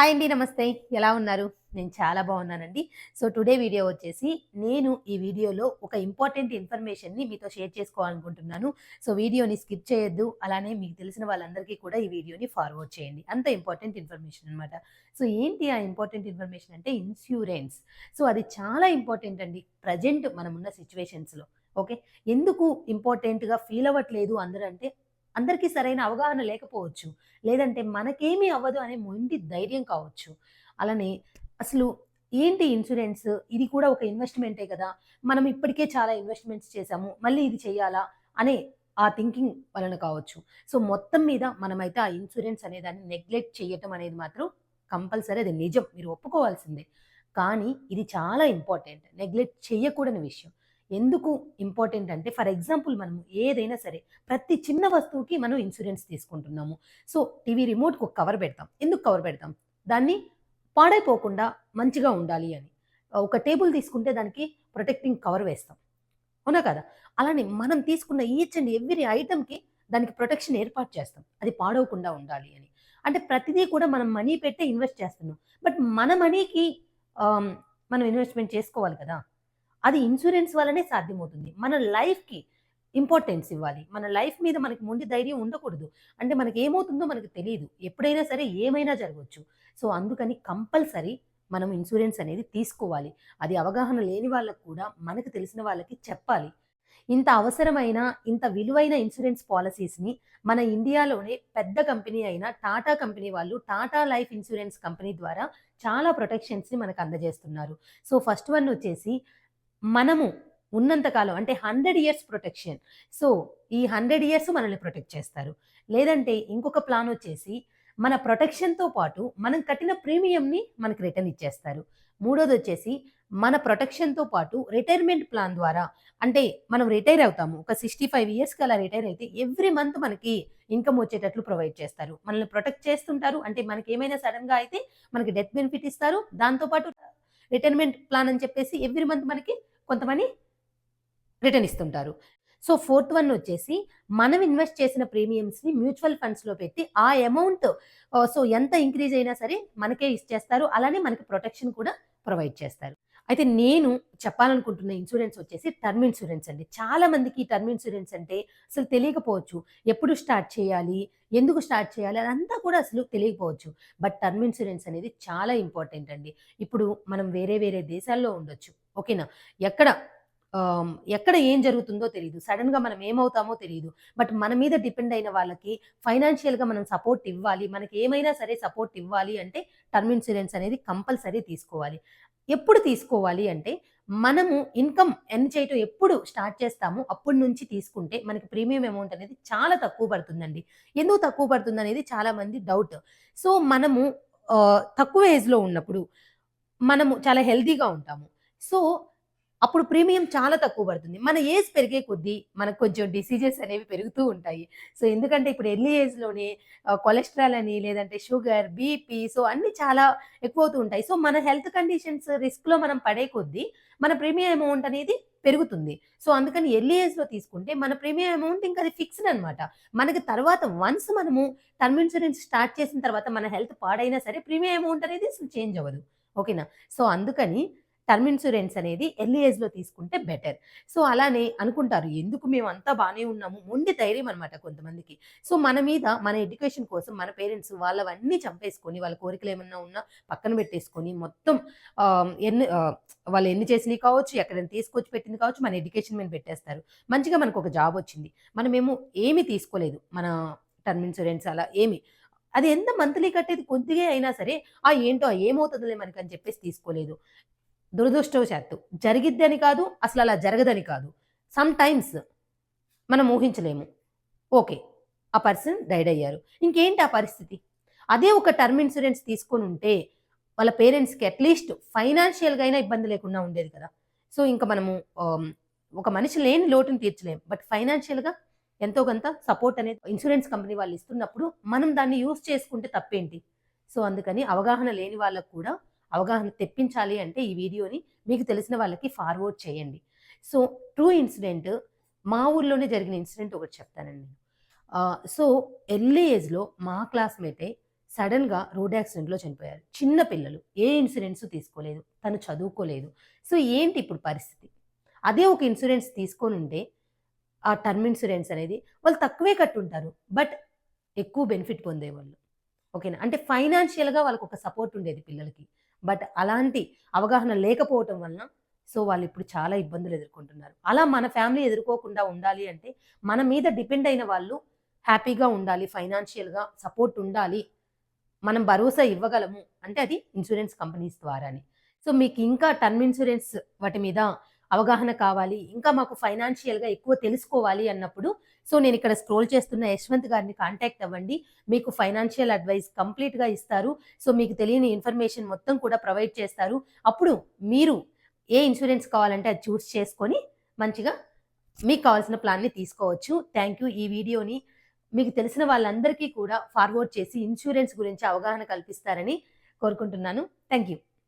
Hi అండి నమస్తే. ఎలా ఉన్నారు? నేను చాలా బాగున్నానండి. సో టుడే వీడియో వచ్చేసి నేను ఈ వీడియోలో ఒక ఇంపార్టెంట్ ఇన్ఫర్మేషన్ని మీతో షేర్ చేసుకోవాలనుకుంటున్నాను. సో వీడియోని స్కిప్ చేయొద్దు. అలానే మీకు తెలిసిన వాళ్ళందరికీ కూడా ఈ వీడియోని ఫార్వర్డ్ చేయండి. అంత ఇంపార్టెంట్ ఇన్ఫర్మేషన్ అనమాట సో ఏంటి ఆ ఇంపార్టెంట్ ఇన్ఫర్మేషన్ అంటే ఇన్సూరెన్స్ సో అది చాలా ఇంపార్టెంట్ అండి ప్రజెంట్ మనమున్న సిచ్యువేషన్స్లో. ఓకే? ఎందుకు ఇంపార్టెంట్గా ఫీల్ అవ్వట్లేదు అందరూ అంటే అందరికీ సరైన అవగాహన లేకపోవచ్చు. లేదంటే మనకేమీ అవ్వదు అనే మొండి ధైర్యం కావచ్చు. అలానే అసలు ఏంటి ఇన్సూరెన్స్? ఇది కూడా ఒక ఇన్వెస్ట్మెంటే కదా. మనం ఇప్పటికే చాలా ఇన్వెస్ట్మెంట్స్ చేశాము. మళ్ళీ ఇది చేయాలా? అనే ఆ థింకింగ్ వలన కావచ్చు. సో మొత్తం మీద మనమైతే ఆ ఇన్సూరెన్స్ అనే దాన్ని నెగ్లెక్ట్ చేయటం అనేది మాత్రం కంపల్సరీ అది నిజం. మీరు ఒప్పుకోవాల్సిందే. కానీ ఇది చాలా ఇంపార్టెంట్. నెగ్లెక్ట్ చేయకూడని విషయం. ఎందుకు ఇంపార్టెంట్ అంటే ఫర్ ఎగ్జాంపుల్ మనం ఏదైనా సరే ప్రతి చిన్న వస్తువుకి మనం ఇన్సూరెన్స్ తీసుకుంటున్నాము. సో టీవీ రిమోట్కి ఒక కవర్ పెడతాం. ఎందుకు కవర్ పెడతాం? దాన్ని పాడైపోకుండా మంచిగా ఉండాలి అని. ఒక టేబుల్ తీసుకుంటే దానికి ప్రొటెక్టింగ్ కవర్ వేస్తాం. అవునా కదా? అలానే మనం తీసుకున్న ఈచ్ అండ్ ఎవ్రీ ఐటమ్కి దానికి ప్రొటెక్షన్ ఏర్పాటు చేస్తాం. అది పాడవకుండా ఉండాలి అని. అంటే ప్రతిదీ కూడా మనం మనీ పెట్టే ఇన్వెస్ట్ చేస్తున్నాం. బట్ మన మనీకి um, మనం ఇన్వెస్ట్మెంట్ చేసుకోవాలి కదా? అది ఇన్సూరెన్స్ వల్లనే సాధ్యమవుతుంది. మన లైఫ్కి ఇంపార్టెన్స్ ఇవ్వాలి. మన లైఫ్ మీద మనకి ముందు ధైర్యం ఉండకూడదు. అంటే మనకి ఏమవుతుందో మనకు తెలియదు ఎప్పుడైనా సరే ఏమైనా జరగవచ్చు సో అందుకని కంపల్సరీ మనం ఇన్సూరెన్స్ అనేది తీసుకోవాలి. అది అవగాహన లేని వాళ్ళకు కూడా మనకు తెలిసిన వాళ్ళకి చెప్పాలి. ఇంత అవసరమైన ఇంత విలువైన ఇన్సూరెన్స్ పాలసీస్ని మన ఇండియాలోనే పెద్ద కంపెనీ అయిన టాటా కంపెనీ వాళ్ళు టాటా లైఫ్ ఇన్సూరెన్స్ కంపెనీ ద్వారా చాలా ప్రొటెక్షన్స్ని మనకు అందజేస్తున్నారు. సో ఫస్ట్ వన్ వచ్చేసి మనము ఉన్నంతకాలం అంటే హండ్రెడ్ ఇయర్స్ ప్రొటెక్షన్. సో ఈ హండ్రెడ్ ఇయర్స్ మనల్ని ప్రొటెక్ట్ చేస్తారు. లేదంటే ఇంకొక ప్లాన్ వచ్చేసి మన ప్రొటెక్షన్తో పాటు మనం కట్టిన ప్రీమియంని మనకి రిటర్న్ ఇచ్చేస్తారు. మూడోది వచ్చేసి మన ప్రొటెక్షన్తో పాటు రిటైర్మెంట్ ప్లాన్ ద్వారా అంటే మనం రిటైర్ అవుతాము. ఒక సిక్స్టీ ఫైవ్ ఇయర్స్కి అలా రిటైర్ అయితే ఎవ్రీ మంత్ మనకి ఇన్కమ్ వచ్చేటట్లు ప్రొవైడ్ చేస్తారు. మనల్ని ప్రొటెక్ట్ చేస్తుంటారు. అంటే మనకి ఏమైనా సడన్గా అయితే మనకి డెత్ బెనిఫిట్ ఇస్తారు. దాంతోపాటు రిటైర్మెంట్ ప్లాన్ అని చెప్పేసి ఎవ్రీ మంత్ మనకి కొంతమంది రిటర్న్ ఇస్తుంటారు. సో ఫోర్త్ వన్ వచ్చేసి మనం ఇన్వెస్ట్ చేసిన ప్రీమియమ్స్ని మ్యూచువల్ ఫండ్స్లో పెట్టి ఆ అమౌంట్ సో ఎంత ఇంక్రీజ్ అయినా సరే మనకే ఇచ్చేస్తారు. అలానే మనకి ప్రొటెక్షన్ కూడా ప్రొవైడ్ చేస్తారు. అయితే నేను చెప్పాలనుకుంటున్న ఇన్సూరెన్స్ వచ్చేసి టర్మ్ ఇన్సూరెన్స్ అండి. చాలా మందికి టర్మ్ ఇన్సూరెన్స్ అంటే అసలు తెలియకపోవచ్చు. ఎప్పుడు స్టార్ట్ చేయాలి? ఎందుకు స్టార్ట్ చేయాలి? అదంతా కూడా అసలు తెలియకపోవచ్చు. బట్ టర్మ్ ఇన్సూరెన్స్ అనేది చాలా ఇంపార్టెంట్ అండి. ఇప్పుడు మనం వేరే వేరే దేశాల్లో ఉండొచ్చు. ఓకేనా? ఎక్కడ ఎక్కడ ఏం జరుగుతుందో తెలియదు సడన్గా మనం ఏమవుతామో తెలియదు బట్ మన మీద డిపెండ్ అయిన వాళ్ళకి ఫైనాన్షియల్గా మనం సపోర్ట్ ఇవ్వాలి. మనకి ఏమైనా సరే సపోర్ట్ ఇవ్వాలి అంటే టర్మ్ ఇన్సూరెన్స్ అనేది కంపల్సరీ తీసుకోవాలి. ఎప్పుడు తీసుకోవాలి అంటే మనము ఇన్కమ్ ఎన్ చేయటం ఎప్పుడు స్టార్ట్ చేస్తామో అప్పటి నుంచి తీసుకుంటే మనకి ప్రీమియం అమౌంట్ అనేది చాలా తక్కువ పడుతుందండి. ఎందుకు తక్కువ పడుతుంది అనేది చాలా మంది డౌట్. సో మనము తక్కువ ఏజ్లో ఉన్నప్పుడు మనము చాలా హెల్తీగా ఉంటాము. సో అప్పుడు ప్రీమియం చాలా తక్కువ పడుతుంది. మన ఏజ్ పెరిగే కొద్దీ మనకు కొంచెం డిసీజెస్ అనేవి పెరుగుతూ ఉంటాయి. సో ఎందుకంటే ఇప్పుడు ఎర్లీ ఏజ్లోనే కొలెస్ట్రాల్ అని లేదంటే షుగర్ బీపీ సో అన్నీ చాలా ఎక్కువ అవుతూ ఉంటాయి. సో మన హెల్త్ కండిషన్స్ రిస్క్లో మనం పడే కొద్దీ మన ప్రీమియం అమౌంట్ అనేది పెరుగుతుంది. సో అందుకని ఎర్లీ ఏజ్లో తీసుకుంటే మన ప్రీమియం అమౌంట్ ఇంకా అది ఫిక్స్డ్ అనమాట మనకి తర్వాత వన్స్ మనము టర్మ్ ఇన్సూరెన్స్ స్టార్ట్ చేసిన తర్వాత మన హెల్త్ పాడైనా సరే ప్రీమియం అమౌంట్ అనేది అసలు చేంజ్ అవ్వదు. ఓకేనా? సో అందుకని టర్మ్ ఇన్సూరెన్స్ అనేది ఎర్లీ ఏజ్లో తీసుకుంటే బెటర్. సో అలానే అనుకుంటారు ఎందుకు మేము అంతా బాగానే ఉన్నాము? మొండి ధైర్యం అనమాట కొంతమందికి. సో మన మీద మన ఎడ్యుకేషన్ కోసం మన పేరెంట్స్ వాళ్ళవన్నీ చంపేసుకొని వాళ్ళ కోరికలు ఏమన్నా ఉన్నా పక్కన పెట్టేసుకొని మొత్తం ఎన్ని వాళ్ళు ఎన్ని చేసినవి కావచ్చు ఎక్కడైనా తీసుకొచ్చి పెట్టింది కావచ్చు మన ఎడ్యుకేషన్ మీద పెట్టేస్తారు. మంచిగా మనకు ఒక జాబ్ వచ్చింది. మనమేమో ఏమీ తీసుకోలేదు మన టర్మ్ ఇన్సూరెన్స్ అలా ఏమి. అది ఎంత మంత్లీ కట్టేది కొద్దిగా అయినా సరే ఆ ఏంటో ఏమవుతుందిలే మనకి అని చెప్పేసి తీసుకోలేదు. దురదృష్టవశాత్తు. జరిగిద్దని కాదు అసలు అలా జరగదని కాదు. సమ్ టైమ్స్ మనం ఊహించలేము. ఓకే ఆ పర్సన్ డైడ్ అయ్యారు. ఇంకేంటి ఆ పరిస్థితి? అదే ఒక టర్మ్ ఇన్సూరెన్స్ తీసుకొని ఉంటే వాళ్ళ పేరెంట్స్కి అట్లీస్ట్ ఫైనాన్షియల్గా అయినా ఇబ్బంది లేకుండా ఉండేది కదా. సో ఇంకా మనము ఒక మనిషి లేని లోటుని తీర్చలేము బట్ ఫైనాన్షియల్గా ఎంతో కొంత సపోర్ట్ అనేది ఇన్సూరెన్స్ కంపెనీ వాళ్ళు ఇస్తున్నప్పుడు మనం దాన్ని యూస్ చేసుకుంటే తప్పేంటి? సో అందుకని అవగాహన లేని వాళ్ళకు కూడా అవగాహన తెప్పించాలి అంటే ఈ వీడియోని మీకు తెలిసిన వాళ్ళకి ఫార్వర్డ్ చేయండి సో ట్రూ ఇన్సిడెంట్ మా ఊర్లోనే జరిగిన ఇన్సిడెంట్ ఒకటి చెప్తానండి సో ఎర్లీ ఏజ్లో మా క్లాస్మేటే సడన్‌గా రోడ్ యాక్సిడెంట్‌లో చనిపోయారు. చిన్న పిల్లలు. ఏ ఇన్సూరెన్స్ తీసుకోలేదు. తను చదువుకోలేదు. సో, ఏంటి ఇప్పుడు పరిస్థితి? అదే ఒక ఇన్సూరెన్స్ తీసుకొని ఉంటే ఆ టర్మ్ ఇన్సూరెన్స్ అనేది వాళ్ళు తక్కువే కట్టుంటారు. బట్ ఎక్కువ బెనిఫిట్ పొందేవాళ్ళు. ఓకేనా? అంటే ఫైనాన్షియల్‌గా వాళ్ళకొక సపోర్ట్ ఉండేది పిల్లలకి. బట్ అలాంటి అవగాహన లేకపోవటం వలన సో, వాళ్ళు ఇప్పుడు చాలా ఇబ్బందులు ఎదుర్కొంటున్నారు. అలా మన ఫ్యామిలీ ఎదుర్కోకుండా ఉండాలి అంటే మన మీద డిపెండ్ అయిన వాళ్ళు హ్యాపీగా ఉండాలి. ఫైనాన్షియల్‌గా సపోర్ట్ ఉండాలి. మనం భరోసా ఇవ్వగలము అంటే అది ఇన్సూరెన్స్ కంపెనీస్ ద్వారానే. సో, మీకు ఇంకా టర్మ్ ఇన్సూరెన్స్ వాటి మీద అవగాహన కావాలి. ఇంకా మాకు ఫైనాన్షియల్‌గా ఎక్కువ తెలుసుకోవాలి అన్నప్పుడు సో, నేను ఇక్కడ స్క్రోల్ చేస్తున్న యశ్వంత్ గారిని కాంటాక్ట్ అవ్వండి. మీకు ఫైనాన్షియల్ అడ్వైస్ కంప్లీట్‌గా ఇస్తారు. సో, మీకు తెలియని ఇన్ఫర్మేషన్ మొత్తం కూడా ప్రొవైడ్ చేస్తారు. అప్పుడు మీరు ఏ ఇన్సూరెన్స్ కావాలంటే అది చూస్ చేసుకొని మంచిగా మీకు కావాల్సిన ప్లాన్‌ని తీసుకోవచ్చు. Thank you. ఈ వీడియోని మీకు తెలిసిన వాళ్ళందరికీ కూడా ఫార్వర్డ్ చేసి ఇన్సూరెన్స్ గురించి అవగాహన కల్పిస్తారని కోరుకుంటున్నాను. Thank you.